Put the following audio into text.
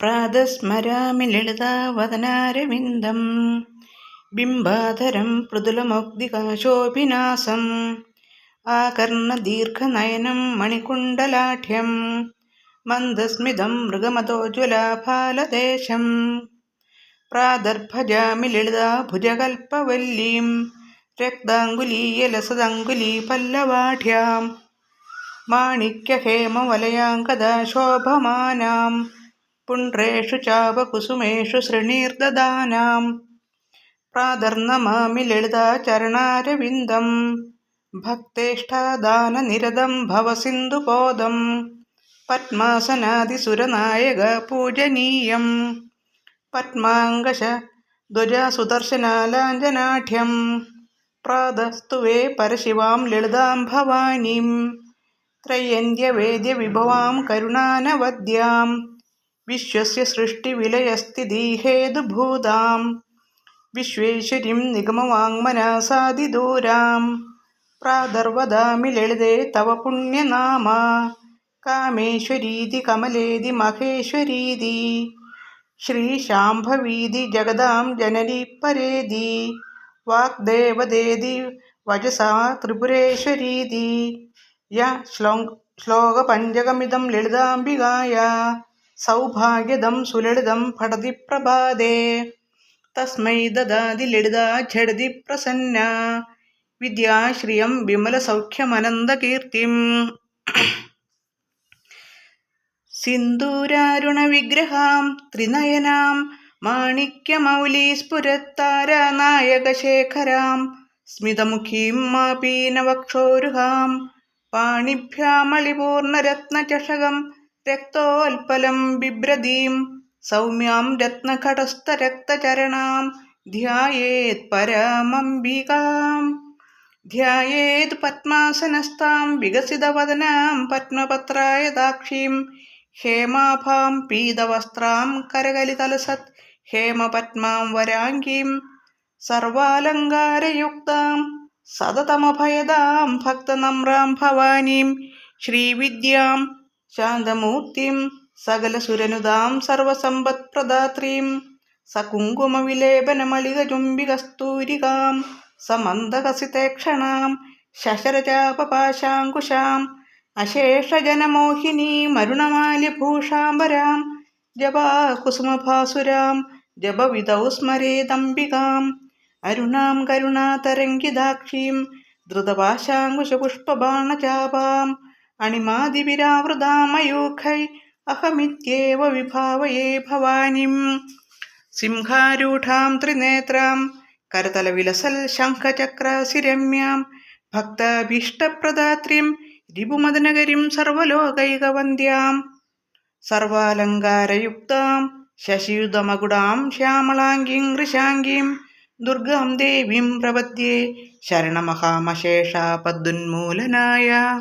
പ്രാതസ്മരാമി ലളിതാവതനാരവിന്ദം ബിംബാധരം മൃദുലമൗക്തികാശോഭിനാസം. ആകർണദീർഘനയനം മണികുണ്ടലാഠ്യം മന്ദസ്മിതം മൃഗമതോജ്വലാഫാലദേശം പ്രാദർഭജാമി ലളിതാഭുജകൽപ്പവല്ലീം രക്താങ്കുലീയലസദങ്കുലീപല്ലവാഢ്യാം മാണിക്യഹേമവലയാങ്കദാ ശോഭമാനാം പുണ്ട്രേഷു ചാപകുസുമേഷു ശൃണീർദദാനാം ചരണാരവിന്ദം. ലളിതാചരണാരവിന്ദം ഭക്തേഷ്ടാദാനനിരതം ഭവസിന്ധുപോദം പത്മാസനാദിസുരനായക പൂജനീയം. പത്മാങ്കശ ധ്വജസുദർശനാലാഞ്ജനാഢ്യം പ്രാതസ്തുവേ പരശിവാം ലളിതാം ഭവാനീം. ത്രയന്ത്യവേദ്യവിഭവാം കരുണാനവദ്യാം. വിശ്വസ്യ സൃഷ്ടിവിലയസ്ഥിതിഹേതുഭൂതാം വിശ്വേശ്വരീം നിഗമവാങ്മനസാദിദൂരാം പ്രാദർവദാമി ലളിതേ തവ പുണ്യനാമ. കാമേശ്വരീതി കമലേതി മഹേശ്വരീതി. ശ്രീശാംഭവീതി ജഗദാം ജനനി പരേതി. വാഗ്ദേവദേതി വചസാ ത്രിപുരേശ്വരീതി. യ ശ്ലോ ശ്ലോകപഞ്ചകമിതം ലളിതാംബികായ. സൗഭാഗ്യദം സുലളിതം പഠതി പ്രഭാതേ. തസ്മൈ ദദാതി ലളിതാ ഝടതി പ്രസന്ന. വിദ്യാശ്രിയം വിമലസൗഖ്യമനന്തകീർത്തിം സിന്ദൂരാരുണവിഗ്രഹാം ത്രിനയനാം മാണിക്യമൗലീസ്ഫുരത്താരനായകശേഖരാം സ്മിതമുഖീം മാപീനവക്ഷോരുഹാം പാണിഭ്യാമളിപൂർണരത്നചഷകം രക്തോൽപലം ബിഭ്രതീം സൗമ്യാം രത്നഘടസ്ഥരക്തചരണാം. ധ്യായേത് പരമംബികാം. ധ്യായേത് പത്മാസനസ്ഥാം വികസിതവദനാം പത്മപത്രായതാക്ഷീം ഹേമാഭാം പീതവസ്ത്രാം കരകലിതലസത് ഹേമപത്മാം വരാംഗീം സർവാലങ്കാരയുക്താം സതതമഭയദാം ഭക്തനമ്രാം ഭവാനീം. ശ്രീവിദ്യാം ശാന്തമൂർത്തിം സകലസുരനുതാം സർവസമ്പത്പ്രദാത്രീം സകുങ്കുമവിലേപനമളികചുംബികസ്തൂരികാം സമന്ദഹസിതേക്ഷണാം ശശരചാപപാശാങ്കുശാം അശേഷജനമോഹിനീമരുണമാല്യഭൂഷാംബരാം ജപാകുസുമഭാസുരാം ജപവിതൗ സ്മരേദംബികാം അരുണാം കരുണാതരംഗിതാക്ഷീം ധൃതപാശാങ്കുശപുഷ്പബാണചാപാം അണിമാതിവിരാവൃതാമയൂഖൈ അഹമിത്യേവ വിഭാവയേ ഭവാനിം. സിംഹാരൂഢാം ത്രിനേത്രാം കരതലവിലസൽ ശംഖചക്രാസിരമ്യാം ഭക്താഭീഷ്ടപ്രദാത്രിം രിപുമദനഗരിം സർവലോകൈകവന്ദ്യാം. സർവാലങ്കാരയുക്താം ശശിയുതമകുടാം ശ്യാമളാംഗീം ഋഷാംഗീം ദുർഗാം ദേവീം പ്രപദ്യേ ശരണമഹാമശേഷാപദ്ദുന്മൂലനായ